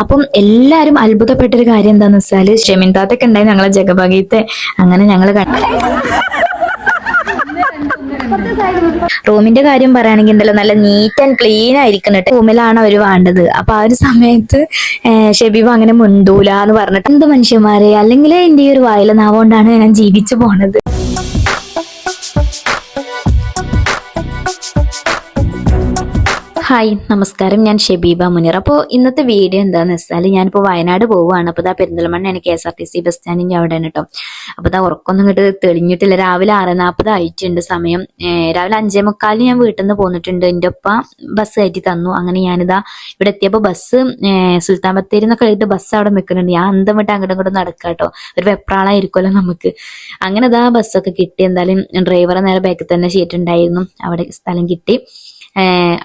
അപ്പം എല്ലാരും അത്ഭുതപ്പെട്ട ഒരു കാര്യം എന്താന്ന് വെച്ചാൽ ഷെമിൻ താത്തൊക്കെ ഉണ്ടായി ഞങ്ങളെ ജഗഭാഗ്യത്തെ അങ്ങനെ ഞങ്ങൾ റൂമിന്റെ കാര്യം പറയുകയാണെങ്കിൽ ഉണ്ടല്ലോ നല്ല നീറ്റ് ആൻഡ് ക്ലീൻ ആയിരിക്കണം റൂമിലാണ് അവർ വേണ്ടത്. അപ്പൊ ആ ഒരു സമയത്ത് ഷെബീബ് അങ്ങനെ മുണ്ടൂല എന്ന് പറഞ്ഞിട്ട് എന്ത് മനുഷ്യന്മാരെ? അല്ലെങ്കിൽ എന്റെ ഈ ഒരു വായില ഞാൻ ജീവിച്ചു പോണത്. ഹായ് നമസ്കാരം. ഞാൻ ഷെബീബ മുനീർ. അപ്പോൾ ഇന്നത്തെ വീഡിയോ എന്താണെന്ന് വെച്ചാൽ ഞാനിപ്പോൾ വയനാട് പോവുകയാണ്. അപ്പോൾ ഇതാ പെരിന്തൽമണ്ണയാണ് K S R T C bus സ്റ്റാൻഡിന്റെ അവിടെയാണ് കേട്ടോ അപ്പോൾ ഇതാ ഉറക്കൊന്നും ഇങ്ങോട്ട് തെളിഞ്ഞിട്ടില്ല. രാവിലെ ആറ് നാൽപ്പത് ആയിട്ടുണ്ട് സമയം. രാവിലെ അഞ്ചേ മുക്കാലിന് ഞാൻ വീട്ടിൽ നിന്ന് പോന്നിട്ടുണ്ട്. എന്റെ ഒപ്പ ബസ് കയറ്റി തന്നു. അങ്ങനെ ഞാനിതാ ഇവിടെ എത്തിയപ്പോൾ ബസ് സുൽത്താൻ ബത്തേരി എന്നൊക്കെ എഴുതിയിട്ട് ബസ് അവിടെ നിൽക്കുന്നുണ്ട് ഞാൻ അന്തം വിട്ട് അങ്ങോട്ടും ഇങ്ങോട്ടും നടക്കാം കേട്ടോ ഒരു വെപ്രാളായിരിക്കുമല്ലോ നമുക്ക്. അങ്ങനെ ഇതാ ബസ്സൊക്കെ കിട്ടി. എന്തായാലും ഡ്രൈവറെ നേരെ ബാക്കിൽ തന്നെ സീറ്റ് അവിടെ സ്ഥലം കിട്ടി.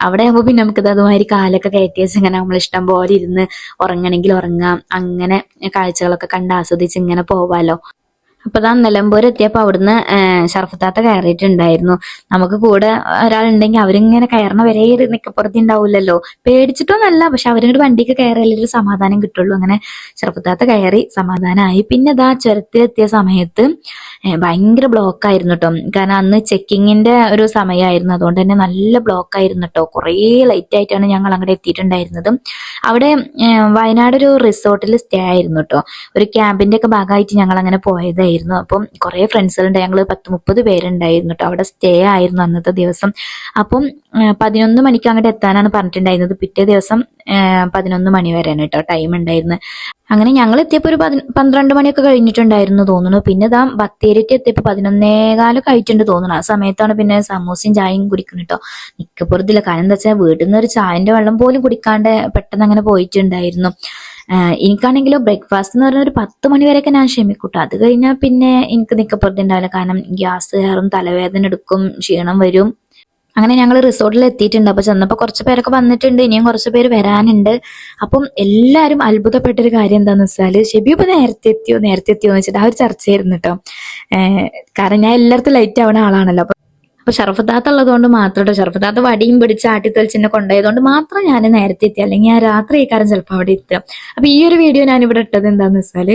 അവിടെ ആകുമ്പോൾ പിന്നെ നമുക്കിത് അതുമാതിരി കാലൊക്കെ കയറ്റി ഇങ്ങനെ നമ്മൾ ഇഷ്ടം പോലെ ഇരുന്ന് ഉറങ്ങണമെങ്കിൽ ഉറങ്ങാം. അങ്ങനെ കാഴ്ചകളൊക്കെ കണ്ട് ആസ്വദിച്ച് ഇങ്ങനെ പോവാലോ. അപ്പൊ താൻ നിലമ്പൂർ എത്തിയപ്പോ അവിടുന്ന് ഷർഫത്താത്ത കയറിയിട്ടുണ്ടായിരുന്നു. നമുക്ക് കൂടെ ഒരാളുണ്ടെങ്കിൽ അവരിങ്ങനെ കയറണ വരെ നിക്കപ്പുറത്തി ഉണ്ടാവില്ലല്ലോ പേടിച്ചിട്ടൊന്നല്ല പക്ഷെ അവരിങ്ങോട്ട് വണ്ടിക്ക് കയറിയാലേ ഒരു സമാധാനം കിട്ടുള്ളൂ. അങ്ങനെ ഷർഫത്താത്ത കയറി സമാധാനമായി പിന്നെ ഇതാ ചുരത്തിലെത്തിയ സമയത്ത് ഭയങ്കര ബ്ലോക്ക് ആയിരുന്നു കേട്ടോ കാരണം അന്ന് ചെക്കിങ്ങിന്റെ ഒരു സമയമായിരുന്നു അതുകൊണ്ട് തന്നെ നല്ല ബ്ലോക്ക് ആയിരുന്നു കേട്ടോ കുറേ ലൈറ്റ് ആയിട്ടാണ് ഞങ്ങൾ അങ്ങോട്ട് എത്തിയിട്ടുണ്ടായിരുന്നത്. അവിടെ വയനാട് ഒരു റിസോർട്ടിൽ സ്റ്റേ ആയിരുന്നു കേട്ടോ ഒരു ക്യാമ്പിന്റെ ഒക്കെ ഭാഗമായിട്ട് ഞങ്ങൾ അങ്ങനെ പോയതായിരുന്നു അപ്പം കുറേ ഫ്രണ്ട്സുകളുണ്ട്. ഞങ്ങൾ പത്ത് മുപ്പത് പേരുണ്ടായിരുന്നു കേട്ടോ. അവിടെ സ്റ്റേ ആയിരുന്നു അന്നത്തെ ദിവസം. അപ്പം പതിനൊന്ന് മണിക്ക് അങ്ങോട്ട് എത്താനാണ് പറഞ്ഞിട്ടുണ്ടായിരുന്നത്. പിറ്റേ ദിവസം പതിനൊന്ന് മണി വരെയാണ് കേട്ടോ ടൈം ഉണ്ടായിരുന്നത് അങ്ങനെ ഞങ്ങൾ എത്തിയപ്പോൾ ഒരു പന്ത്രണ്ട് മണിയൊക്കെ കഴിഞ്ഞിട്ടുണ്ടായിരുന്നു തോന്നുന്നു. പിന്നെ ഇതാ ബത്തേരിക്ക് എത്തിയപ്പോൾ പതിനൊന്നേകാലൊക്കെ ആയിട്ടുണ്ട് തോന്നുന്നു. ആ സമയത്താണ് പിന്നെ സമൂസയും ചായയും കുടിക്കുന്നത് കേട്ടോ. നിൽക്കപ്പുറത്തില്ല കാരണം എന്താ വെച്ചാൽ വീട്ടിൽ നിന്ന് ഒരു ചായന്റെ വെള്ളം പോലും കുടിക്കാണ്ട് പെട്ടെന്ന് അങ്ങനെ പോയിട്ടുണ്ടായിരുന്നു. എനിക്കാണെങ്കിലോ ബ്രേക്ക്ഫാസ്റ്റ് എന്ന് പറഞ്ഞ ഒരു പത്ത് മണിവരെയൊക്കെ ഞാൻ ക്ഷമിക്കൂട്ടോ. അത് കഴിഞ്ഞാൽ പിന്നെ എനിക്ക് നിൽക്കപ്പുറത്ത് ഉണ്ടാവില്ല കാരണം ഗ്യാസ് കയറും തലവേദന എടുക്കും ക്ഷീണം വരും. അങ്ങനെ ഞങ്ങൾ റിസോർട്ടിൽ എത്തിയിട്ടുണ്ട്. അപ്പൊ ചെന്നപ്പോൾ കുറച്ച് പേരൊക്കെ വന്നിട്ടുണ്ട്. ഇനിയും കുറച്ച് പേര് വരാനുണ്ട്. അപ്പം എല്ലാവരും അത്ഭുതപ്പെട്ടൊരു കാര്യം എന്താന്ന് വെച്ചാൽ ഷെബി ഇപ്പൊ നേരത്തെ എത്തിയോ? നേരത്തെ എത്തിയോ എന്ന് വെച്ചിട്ട് ആ ഒരു ചർച്ചയായിരുന്നു കേട്ടോ. കാരണം ഞാൻ എല്ലായിടത്തും ലൈറ്റ് ആവുന്ന ആളാണല്ലോ. അപ്പൊ ഷർഫത്താത്ത ഉള്ളതുകൊണ്ട് മാത്രം കേട്ടോ ഷർഫത്താത്ത വടിയും പിടിച്ച് ആട്ടിത്തെളിച്ച് എന്നെ കൊണ്ടുപോയതുകൊണ്ട് മാത്രം ഞാൻ നേരത്തെ എത്തി അല്ലെങ്കിൽ ആ രാത്രി കാര്യം ചിലപ്പോൾ അവിടെ എത്തുക അപ്പൊ ഈ ഒരു വീഡിയോ ഞാൻ ഇവിടെ ഇട്ടത് എന്താന്ന് വെച്ചാൽ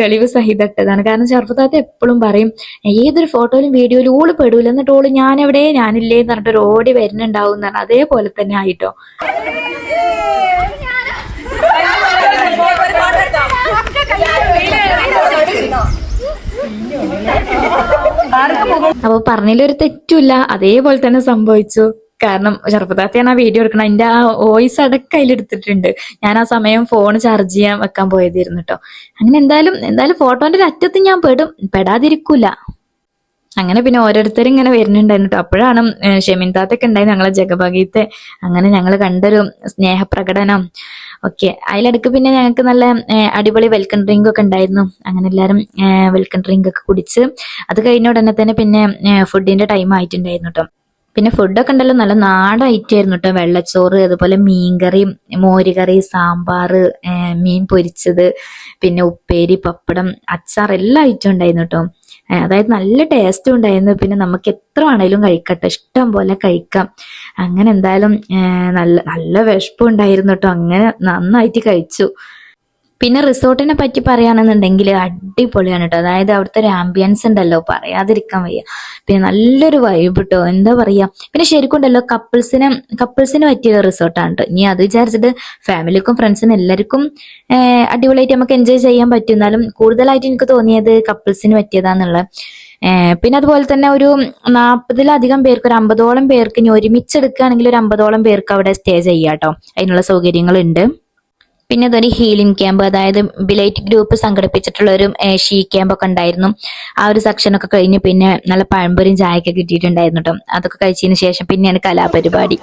തെളിവ് സഹിതം ഇട്ടതാണ്. കാരണം ഷർഫത്താത്ത എപ്പോഴും പറയും ഏതൊരു ഫോട്ടോയിലും വീഡിയോയിലും ഓൾ പെടൂല എന്നിട്ട് ഓൾ ഞാൻ എവിടെ ഞാനില്ലേ എന്ന് പറഞ്ഞിട്ട് ഒരു ഓടി വരുന്നുണ്ടാവും എന്ന് പറഞ്ഞാൽ അതേപോലെ തന്നെ ആയിട്ടോ. അപ്പൊ പറഞ്ഞതിലൊരു തെറ്റില്ല. അതേപോലെ തന്നെ സംഭവിച്ചു. കാരണം ചെറുപ്പത്താത്തെയാണ് ആ വീഡിയോ എടുക്കണം അതിന്റെ ആ വോയിസ് അടക്കം അതിലെടുത്തിട്ടുണ്ട് ഞാൻ ആ സമയം ഫോൺ ചാർജ് ചെയ്യാൻ വെക്കാൻ പോയതായിരുന്നു കേട്ടോ അങ്ങനെ എന്തായാലും എന്തായാലും ഫോട്ടോന്റെ ഒരു അറ്റത്ത് ഞാൻ പെടും. പെടാതിരിക്കൂല. അങ്ങനെ പിന്നെ ഓരോരുത്തരും ഇങ്ങനെ വരുന്നുണ്ടായിരുന്നു അപ്പോഴാണ് ഷെമിൻ താത്തൊക്കെ ഉണ്ടായി ഞങ്ങളെ ജഗഭാഗ്യത്തെ. അങ്ങനെ ഞങ്ങൾ കണ്ടൊരു സ്നേഹപ്രകടനം ഓക്കെ അതിലിടക്ക് പിന്നെ ഞങ്ങൾക്ക് നല്ല അടിപൊളി വെൽക്കം ഡ്രിങ്ക് ഒക്കെ ഉണ്ടായിരുന്നു. അങ്ങനെ എല്ലാവരും വെൽക്കം ഡ്രിങ്ക് ഒക്കെ കുടിച്ച് അത് കഴിഞ്ഞ ഉടനെ തന്നെ പിന്നെ ഫുഡിന്റെ ടൈം ആയിട്ടുണ്ടായിരുന്നു കേട്ടോ പിന്നെ ഫുഡൊക്കെ ഉണ്ടല്ലോ നല്ല നാടൻ ഐറ്റം ആയിരുന്നു കേട്ടോ വെള്ളച്ചോറ് അതുപോലെ മീൻകറി മോരുകറി സാമ്പാറ് ഏഹ് മീൻ പൊരിച്ചത് പിന്നെ ഉപ്പേരി പപ്പടം അച്ചാർ എല്ലാ ഐറ്റം ഉണ്ടായിരുന്നു കേട്ടോ അതായത് നല്ല ടേസ്റ്റും ഉണ്ടായിരുന്നു. പിന്നെ നമുക്ക് എത്ര വേണേലും കഴിക്കട്ടെ. ഇഷ്ടം പോലെ കഴിക്കാം. അങ്ങനെ എന്തായാലും നല്ല നല്ല വിഷപ്പുണ്ടായിരുന്നു കേട്ടോ അങ്ങനെ നന്നായിട്ട് കഴിച്ചു. പിന്നെ റിസോർട്ടിനെ പറ്റി പറയുകയാണെന്നുണ്ടെങ്കിൽ അടിപൊളിയാണ് കേട്ടോ അതായത് അവിടുത്തെ ഒരു ആംബിയൻസ് ഉണ്ടല്ലോ. പറയാതിരിക്കാൻ വയ്യ. പിന്നെ നല്ലൊരു വൈബ് കേട്ടോ എന്താ പറയാ? പിന്നെ ശരിക്കും ഉണ്ടല്ലോ കപ്പിൾസിന് കപ്പിൾസിന് പറ്റിയ റിസോർട്ടാണ് കേട്ടോ ഇനി അത് വിചാരിച്ചിട്ട് ഫാമിലിക്കും ഫ്രണ്ട്സിനും എല്ലാവർക്കും അടിപൊളിയായിട്ട് നമുക്ക് എൻജോയ് ചെയ്യാൻ പറ്റുന്നാലും കൂടുതലായിട്ട് എനിക്ക് തോന്നിയത് കപ്പിൾസിന് പറ്റിയതാന്നുള്ള പിന്നെ അതുപോലെ തന്നെ ഒരു നാൽപ്പതിലധികം പേർക്ക് ഒരു അമ്പതോളം പേർക്ക് ഇനി ഒരുമിച്ചെടുക്കുകയാണെങ്കിൽ ഒരു അമ്പതോളം പേർക്ക് അവിടെ സ്റ്റേ ചെയ്യാം കേട്ടോ അതിനുള്ള സൗകര്യങ്ങളുണ്ട്. പിന്നെ ഇതൊരു ഹീലിംഗ് ക്യാമ്പ് അതായത് ബിലൈറ്റ് ഗ്രൂപ്പ് സംഘടിപ്പിച്ചിട്ടുള്ള ഒരു ഷീ ക്യാമ്പ് ഒക്കെ ഉണ്ടായിരുന്നു. ആ ഒരു സെക്ഷൻ ഒക്കെ കഴിഞ്ഞ് പിന്നെ നല്ല പഴംപൊരിയും ചായയൊക്കെ കിട്ടിയിട്ടുണ്ടായിരുന്നു കേട്ടോ അതൊക്കെ കഴിച്ചതിന് ശേഷം പിന്നെയാണ് കലാപരിപാടി.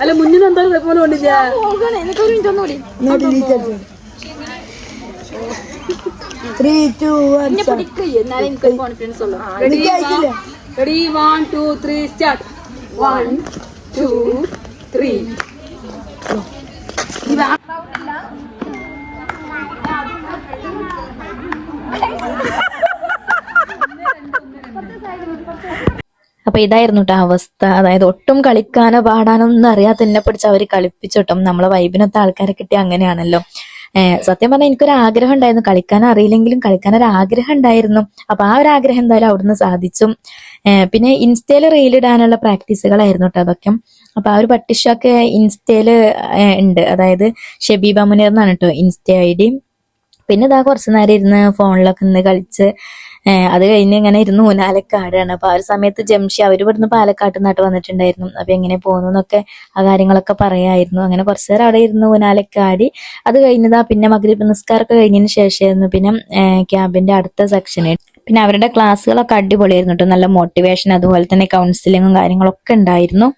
അല്ല മുന്നിൽ എന്താ പോലെ കൊണ്ടില്ല three two one ready one two three start one two three അപ്പൊ ഇതായിരുന്നു കേട്ടോ അവസ്ഥ. അതായത് ഒട്ടും കളിക്കാനോ പാടാനോ ഒന്നും അറിയാത്ത എന്നെ പിടിച്ച് അവർ കളിപ്പിച്ചോട്ടും നമ്മളെ വൈബിനൊത്ത ആൾക്കാരെ കിട്ടി അങ്ങനെയാണല്ലോ. സത്യം പറഞ്ഞാൽ എനിക്കൊരു ആഗ്രഹം ഉണ്ടായിരുന്നു. കളിക്കാൻ അറിയില്ലെങ്കിലും കളിക്കാൻ ഒരു ആഗ്രഹം ഉണ്ടായിരുന്നു. അപ്പൊ ആ ഒരു ആഗ്രഹം എന്തായാലും അവിടുന്ന് സാധിച്ചു. പിന്നെ ഇൻസ്റ്റയിൽ റീൽ ഇടാനുള്ള പ്രാക്ടീസുകളായിരുന്നു കേട്ടോ അതൊക്കെ. അപ്പൊ ആ ഒരു പട്ടിഷൊക്കെ ഇൻസ്റ്റയിൽ ഉണ്ട്. അതായത് ഷബീബ മുനീർ എന്നാണ് കേട്ടോ ഇൻസ്റ്റ ഐ ഡി പിന്നെ ഇതാ കുറച്ച് നേരം ഇരുന്ന് ഫോണിലൊക്കെ നിന്ന് കളിച്ച് അത് കഴിഞ്ഞ് ഇങ്ങനെ ഇരുന്ന് ഊനാലക്കാടാണ് ആടുകയാണ്. അപ്പൊ ആ ഒരു സമയത്ത് ജംഷി അവർ ഇവിടുന്ന് പാലക്കാട്ട് നിന്നാട്ട് വന്നിട്ടുണ്ടായിരുന്നു. അപ്പൊ എങ്ങനെ പോകുന്നൊക്കെ ആ കാര്യങ്ങളൊക്കെ പറയായിരുന്നു. അങ്ങനെ കുറച്ച് നേരം അവിടെ ഇരുന്ന് ഊനാലക്കാടി അത് കഴിഞ്ഞതാ പിന്നെ മകരീപ് നിസ്കാരമൊക്കെ കഴിഞ്ഞതിന് ശേഷമായിരുന്നു പിന്നെ ക്യാമ്പിന്റെ അടുത്ത സെക്ഷന് പിന്നെ അവരുടെ ക്ലാസ്സുകളൊക്കെ അടിപൊളിയായിരുന്നു കേട്ടോ. നല്ല മോട്ടിവേഷൻ അതുപോലെ തന്നെ കൗൺസിലിങ്ങും കാര്യങ്ങളൊക്കെ ഉണ്ടായിരുന്നു.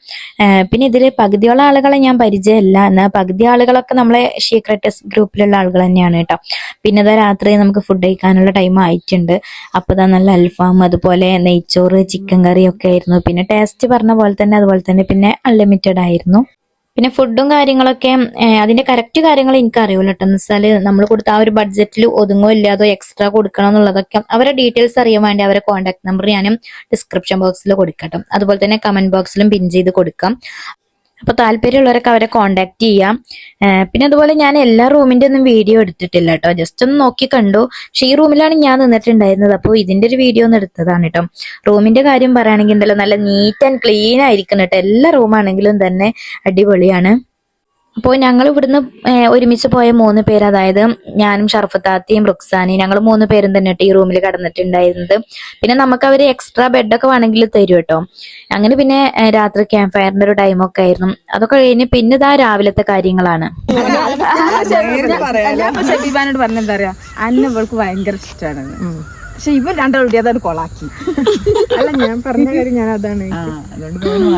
പിന്നെ ഇതിൽ പകുതിയോളം ആളുകളെ ഞാൻ പരിചയമില്ല. എന്നാൽ പകുതി ആളുകളൊക്കെ നമ്മളെ ഷീക്രട്ടസ് ഗ്രൂപ്പിലുള്ള ആളുകൾ തന്നെയാണ് കേട്ടോ. പിന്നെ ഇതാ രാത്രി നമുക്ക് ഫുഡ് കഴിക്കാനുള്ള ടൈം ആയിട്ടുണ്ട്. അപ്പോൾ ഇതാ നല്ല അൽഫാം അതുപോലെ നെയ്ച്ചോറ് ചിക്കൻ കറിയൊക്കെ ആയിരുന്നു. പിന്നെ ടേസ്റ്റ് പറഞ്ഞ പോലെ തന്നെ അതുപോലെ തന്നെ പിന്നെ അൺലിമിറ്റഡ് ആയിരുന്നു. പിന്നെ ഫുഡും കാര്യങ്ങളൊക്കെ അതിന്റെ കറക്റ്റ് കാര്യങ്ങൾ എനിക്ക് അറിയില്ല കേട്ടോ എന്ന് വെച്ചാൽ നമ്മൾ കൊടുത്ത ആ ഒരു ബഡ്ജറ്റിൽ ഒതുങ്ങോ ഇല്ലാതോ എക്സ്ട്രാ കൊടുക്കണം എന്നുള്ളതൊക്കെ അവരുടെ ഡീറ്റെയിൽസ് അറിയാൻ വേണ്ടി അവരെ കോൺടാക്ട് നമ്പർ ഞാനും ഡിസ്ക്രിപ്ഷൻ ബോക്സിൽ കൊടുക്കട്ടെ. അതുപോലെ തന്നെ കമന്റ് ബോക്സിലും പിൻ ചെയ്ത് കൊടുക്കാം. അപ്പൊ താല്പര്യമുള്ളവരൊക്കെ അവരെ കോണ്ടാക്ട് ചെയ്യാം. പിന്നെ അതുപോലെ ഞാൻ എല്ലാ റൂമിന്റെ ഒന്നും വീഡിയോ എടുത്തിട്ടില്ല കേട്ടോ. ജസ്റ്റ് ഒന്ന് നോക്കി കണ്ടു. പക്ഷെ ഈ റൂമിലാണ് ഞാൻ നിന്നിട്ടുണ്ടായിരുന്നത്. അപ്പോൾ ഇതിന്റെ ഒരു വീഡിയോ ഒന്ന് എടുത്തതാണ് കേട്ടോ. റൂമിന്റെ കാര്യം പറയുകയാണെങ്കിൽ എന്തായാലും നല്ല നീറ്റ് ആൻഡ് ക്ലീൻ ആയിരിക്കണം കേട്ടോ. എല്ലാ റൂമാണെങ്കിലും തന്നെ അടിപൊളിയാണ്. അപ്പോൾ ഞങ്ങൾ ഇവിടുന്ന് ഒരുമിച്ച് പോയ മൂന്ന് പേര് അതായത് ഞാനും ഷർഫത്താത്തിയും റുക്സാനിയും ഞങ്ങൾ മൂന്ന് പേരും തന്നെ ഈ റൂമിൽ കടന്നിട്ടുണ്ടായിരുന്നത്. പിന്നെ നമുക്ക് അവർ എക്സ്ട്രാ ബെഡൊക്കെ വേണമെങ്കിൽ തരും കേട്ടോ. അങ്ങനെ പിന്നെ രാത്രി ക്യാമ്പ് ഫയറിന്റെ ഒരു ടൈമൊക്കെ ആയിരുന്നു. അതൊക്കെ കഴിഞ്ഞ് പിന്നെ ഇതാ രാവിലത്തെ കാര്യങ്ങളാണ്. ഞാൻ പറഞ്ഞെന്താ പറയാ അന്ന ഇവൾക്ക് ഭയങ്കര ഇഷ്ടമാണ് പക്ഷെ ഇവർ രണ്ടാളുടെ അതാണ് കൊളാക്കി. അല്ല ഞാൻ പറഞ്ഞ കാര്യം ഞാൻ അതാണ്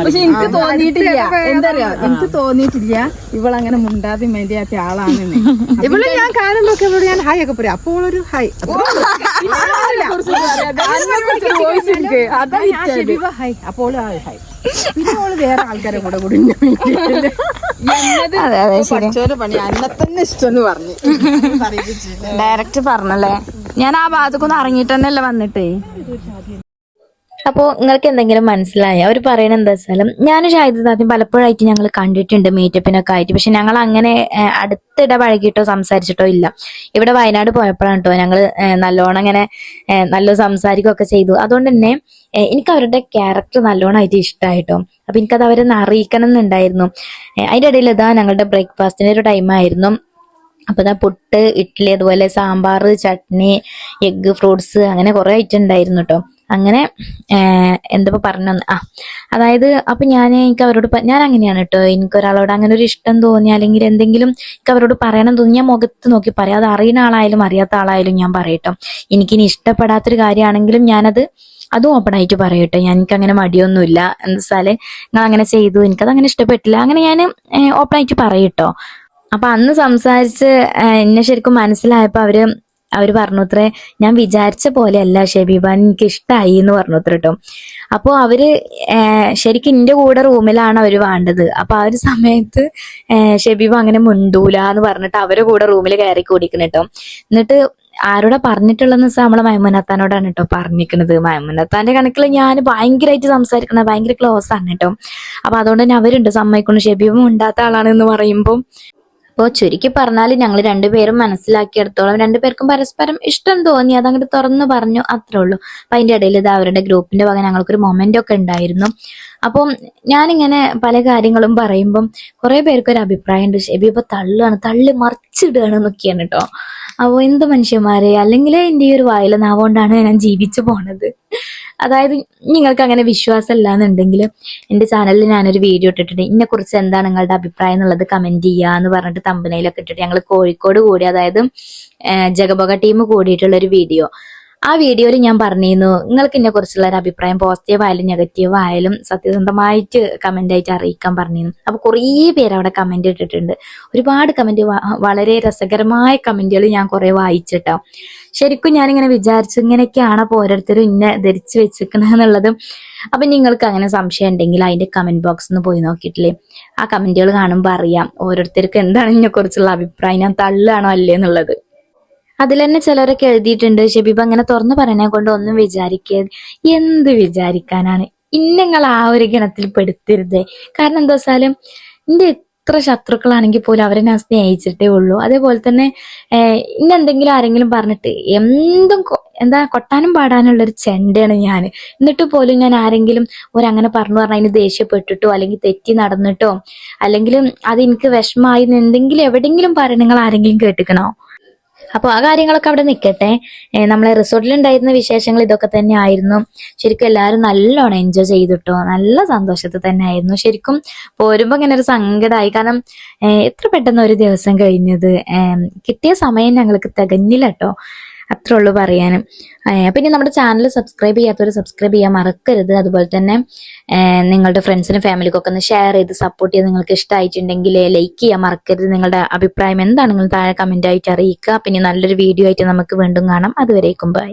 പക്ഷെ എനിക്ക് തോന്നിയിട്ടില്ല. എന്താ പറയാ എനിക്ക് തോന്നിയിട്ടില്ല ഇവളങ്ങനെ മുണ്ടാതെ മൈൻഡിയാത്ത ആളാണെന്ന്. ഇവൾ ഞാൻ കാണുമ്പോ ഇവിടെ ഞാൻ ഹായ് ഒക്കെ പറയാം. അപ്പോൾ ഒരു ഹായ് ഹായ് അപ്പോൾ ഹായ് പിന്നെ ഓൾ വേറെ ആൾക്കാരെ കൂടെ കൂടി അതെ അതെ ശരി. പഠിച്ചോര് പണി. അന്നെ തന്നെ ഇഷ്ടം എന്ന് പറഞ്ഞു. ഡയറക്റ്റ് പറഞ്ഞല്ലേ? ഞാൻ ആ ഭാഗത്തൊന്ന് ഇറങ്ങിയിട്ട് തന്നെയല്ലേ വന്നിട്ടേ. അപ്പോ നിങ്ങൾക്ക് എന്തെങ്കിലും മനസ്സിലായ? അവർ പറയണത് എന്താ വെച്ചാലും ഞാൻ ഷാഹിദ് ആദ്യം പലപ്പോഴായിട്ട് ഞങ്ങൾ കണ്ടിട്ടുണ്ട് മീറ്റപ്പിനൊക്കെ ആയിട്ട്. പക്ഷെ ഞങ്ങൾ അങ്ങനെ ഏഹ്, അടുത്തിടെ പഴകിയിട്ടോ സംസാരിച്ചിട്ടോ ഇല്ല. ഇവിടെ വയനാട് പോയപ്പോഴാണ് കേട്ടോ ഞങ്ങൾ നല്ലോണം ഇങ്ങനെ നല്ലോ സംസാരിക്കുകയൊക്കെ ചെയ്തു. അതുകൊണ്ട് തന്നെ എനിക്ക് അവരുടെ ക്യാരക്ടർ നല്ലോണം ആയിട്ട് ഇഷ്ടമായിട്ടോ അപ്പൊ എനിക്കത് അവരെ അറിയിക്കണം എന്നുണ്ടായിരുന്നു അതിന്റെ ഇടയിൽ ഇതാ ഞങ്ങളുടെ ബ്രേക്ക്ഫാസ്റ്റിന്റെ ഒരു ടൈം ആയിരുന്നു അപ്പൊ ഇതാ പുട്ട് ഇഡ്ഡലി അതുപോലെ സാമ്പാർ ചട്നി എഗ്ഗ് ഫ്രൂട്ട്സ് അങ്ങനെ കുറെ ഐറ്റം ഉണ്ടായിരുന്നു കേട്ടോ അങ്ങനെ എന്താ പറഞ്ഞു ആ. അതായത് അപ്പൊ ഞാൻ എനിക്ക് അവരോട് ഞാൻ അങ്ങനെയാണ് കേട്ടോ എനിക്ക് ഒരാളോട് അങ്ങനെ ഒരു ഇഷ്ടം തോന്നി അല്ലെങ്കിൽ എന്തെങ്കിലും എനിക്ക് അവരോട് പറയണം തോന്നി ഞാൻ മുഖത്ത് നോക്കി പറയാം. അത് അറിയുന്ന ആളായാലും അറിയാത്ത ആളായാലും ഞാൻ പറയട്ടോ എനിക്കിനി ഇഷ്ടപ്പെടാത്തൊരു കാര്യമാണെങ്കിലും ഞാനത് അതും ഓപ്പൺ ആയിട്ട് പറയട്ടെ എനിക്ക് അങ്ങനെ മടിയൊന്നുമില്ല. എന്താ വെച്ചാൽ നിങ്ങൾ അങ്ങനെ ചെയ്തു. എനിക്കത് അങ്ങനെ ഇഷ്ടപ്പെട്ടില്ല. അങ്ങനെ ഞാൻ ഓപ്പൺ ആയിട്ട് പറയട്ടോ അപ്പൊ അന്ന് സംസാരിച്ച് എന്നെ ശരിക്കും മനസ്സിലായപ്പോ അവർ അവർ പറഞ്ഞു അത്രേ ഞാൻ വിചാരിച്ച പോലെയല്ല ഷെബീബാൻ എനിക്ക് ഇഷ്ടമായി എന്ന് പറഞ്ഞു അത്ര കേട്ടോ അപ്പോൾ അവർ ശരിക്കും എന്റെ കൂടെ റൂമിലാണ് അവർ വേണ്ടത്. അപ്പൊ ആ ഒരു സമയത്ത് ഷെബീബ അങ്ങനെ മുണ്ടൂല എന്ന് പറഞ്ഞിട്ട് അവരെ കൂടെ റൂമിൽ കയറി കൂടിക്കണം കേട്ടോ എന്നിട്ട് ആരോടാ പറഞ്ഞിട്ടുള്ളതെന്ന് വെച്ചാൽ നമ്മളെ മൈമുനത്താനോടാണ് കേട്ടോ പറഞ്ഞിരിക്കുന്നത് മൈമുനത്താന്റെ കണക്കിൽ ഞാൻ ഭയങ്കരമായിട്ട് സംസാരിക്കണ ഭയങ്കര ക്ലോസ് ആണ് കേട്ടോ അപ്പൊ അതുകൊണ്ട് തന്നെ അവരുണ്ട് സമ്മതിക്കുന്നു ഷെബീബും ഉണ്ടാത്ത ആളാണ് എന്ന് പറയുമ്പോൾ അപ്പോൾ ചുരുക്കി പറഞ്ഞാൽ ഞങ്ങൾ രണ്ടുപേരും മനസ്സിലാക്കിയെടുത്തോളം രണ്ടുപേർക്കും പരസ്പരം ഇഷ്ടം തോന്നി അതങ്ങോട്ട് തുറന്നു പറഞ്ഞു അത്രേ ഉള്ളൂ. അപ്പൊ അതിന്റെ ഇടയിൽ ഇത് അവരുടെ ഗ്രൂപ്പിന്റെ വക ഞങ്ങൾക്കൊരു മൊമെന്റ് ഒക്കെ ഉണ്ടായിരുന്നു. അപ്പം ഞാനിങ്ങനെ പല കാര്യങ്ങളും പറയുമ്പം കുറെ പേർക്ക് ഒരു അഭിപ്രായം ഉണ്ട് ഷെബി ഇപ്പൊ തള്ളുകയാണ് തള്ളി മറിച്ചിടുകയാണ് എന്നൊക്കെയാണ് കേട്ടോ. അപ്പോൾ എന്ത് മനുഷ്യന്മാരെ? അല്ലെങ്കിൽ എന്റെ ഈ ഒരു വായില നാവുകൊണ്ടാണ് ഞാൻ ജീവിച്ചു പോണത്. അതായത് നിങ്ങൾക്ക് അങ്ങനെ വിശ്വാസം ഇല്ല എന്നുണ്ടെങ്കിൽ എന്റെ ചാനലിൽ ഞാനൊരു വീഡിയോ ഇട്ടിട്ടുണ്ട്. ഇതിനെ കുറിച്ച് എന്താണ് നിങ്ങളുടെ അഭിപ്രായം എന്നുള്ളത് കമന്റ് ചെയ്യുക എന്ന് പറഞ്ഞിട്ട് തമ്പനയിലൊക്കെ ഇട്ടിട്ട് ഞങ്ങൾ കോഴിക്കോട് കൂടി അതായത് ജഗബോഗ ടീം കൂടിയിട്ടുള്ള ഒരു വീഡിയോ ആ വീഡിയോയിൽ ഞാൻ പറഞ്ഞിരുന്നു നിങ്ങൾക്ക് ഇതിനെ കുറിച്ചുള്ള ഒരു അഭിപ്രായം പോസിറ്റീവ് ആയാലും നെഗറ്റീവ് ആയാലും സത്യസന്ധമായിട്ട് കമന്റ് ആയിട്ട് അറിയിക്കാൻ പറഞ്ഞിരുന്നു. അപ്പൊ കുറേ പേര് അവിടെ കമന്റ് ഇട്ടിട്ടുണ്ട്. ഒരുപാട് കമന്റ് വളരെ രസകരമായ കമന്റുകൾ ഞാൻ കുറെ വായിച്ചിട്ടോ. ശരിക്കും ഞാനിങ്ങനെ വിചാരിച്ചു ഇങ്ങനെയൊക്കെയാണ് അപ്പോൾ ഓരോരുത്തരും ഇന്നെ ധരിച്ചു വെച്ചിരിക്കണെന്നുള്ളത് അപ്പൊ നിങ്ങൾക്ക് അങ്ങനെ സംശയം ഉണ്ടെങ്കിൽ അതിന്റെ കമന്റ് ബോക്സ് ഒന്ന് പോയി നോക്കിയിട്ടില്ലേ? ആ കമന്റുകൾ കാണുമ്പോൾ അറിയാം ഓരോരുത്തർക്ക് എന്താണ് ഇതിനെ കുറിച്ചുള്ള അഭിപ്രായം ഞാൻ തള്ളാണോ അല്ലേ എന്നുള്ളത്. അതിൽ തന്നെ ചിലരൊക്കെ എഴുതിയിട്ടുണ്ട് ഷബീബ് അങ്ങനെ തുറന്നു പറയണെ കൊണ്ട് ഒന്നും വിചാരിക്കരുത് എന്ത് വിചാരിക്കാനാണ്? ഇന്നങ്ങൾ ആ ഒരു ഗണത്തിൽ പെടുത്തരുത്. കാരണം എന്താ വെച്ചാലും എന്റെ എത്ര ശത്രുക്കളാണെങ്കിൽ പോലും അവരെ ഞാൻ സ്നേഹിച്ചിട്ടേ ഉള്ളൂ. അതേപോലെ തന്നെ ഇന്നെന്തെങ്കിലും ഇന്ന് ആരെങ്കിലും പറഞ്ഞിട്ട് എന്തും എന്താ കൊട്ടാനും പാടാനുള്ള ഒരു ചെണ്ടയാണ് ഞാൻ എന്നിട്ട് പോലും ഞാൻ ആരെങ്കിലും ഒരങ്ങനെ പറഞ്ഞു പറഞ്ഞാൽ അതിന് ദേഷ്യപ്പെട്ടിട്ടോ അല്ലെങ്കിൽ തെറ്റി നടന്നിട്ടോ അല്ലെങ്കിൽ അത് എനിക്ക് വിഷമായി എന്തെങ്കിലും എവിടെയെങ്കിലും പറയണങ്ങൾ ആരെങ്കിലും കേട്ടിക്കണോ? അപ്പോൾ ആ കാര്യങ്ങളൊക്കെ അവിടെ നിൽക്കട്ടെ നമ്മളെ റിസോർട്ടിൽ ഉണ്ടായിരുന്ന വിശേഷങ്ങൾ ഇതൊക്കെ തന്നെ ആയിരുന്നു. ശരിക്കും എല്ലാവരും നല്ലോണം എൻജോയ് ചെയ്തിട്ടോ? നല്ല സന്തോഷത്തിൽ തന്നെ ആയിരുന്നു. ശരിക്കും പോരുമ്പോൾ ഇങ്ങനെ ഒരു സങ്കടമായി കാരണം എത്ര പെട്ടെന്ന് ഒരു ദിവസം കഴിഞ്ഞത്? കിട്ടിയ സമയം ഞങ്ങൾക്ക് തികഞ്ഞില്ല കേട്ടോ അത്രേ ഉള്ളൂ പറയാനും പിന്നെ നമ്മുടെ ചാനൽ സബ്സ്ക്രൈബ് ചെയ്യാത്തവർ സബ്സ്ക്രൈബ് ചെയ്യാൻ മറക്കരുത്. അതുപോലെ തന്നെ നിങ്ങളുടെ ഫ്രണ്ട്സിനും ഫാമിലിക്കൊക്കെ ഒന്ന് ഷെയർ ചെയ്ത് സപ്പോർട്ട് ചെയ്ത് നിങ്ങൾക്ക് ഇഷ്ടമായിട്ടുണ്ടെങ്കിൽ ലൈക്ക് ചെയ്യാൻ മറക്കരുത്. നിങ്ങളുടെ അഭിപ്രായം എന്താണെങ്കിലും താഴെ കമന്റ് ആയിട്ട് അറിയിക്കുക. പിന്നെ നല്ലൊരു വീഡിയോ ആയിട്ട് നമുക്ക് വീണ്ടും കാണാം. അതുവരേക്കും ബൈ.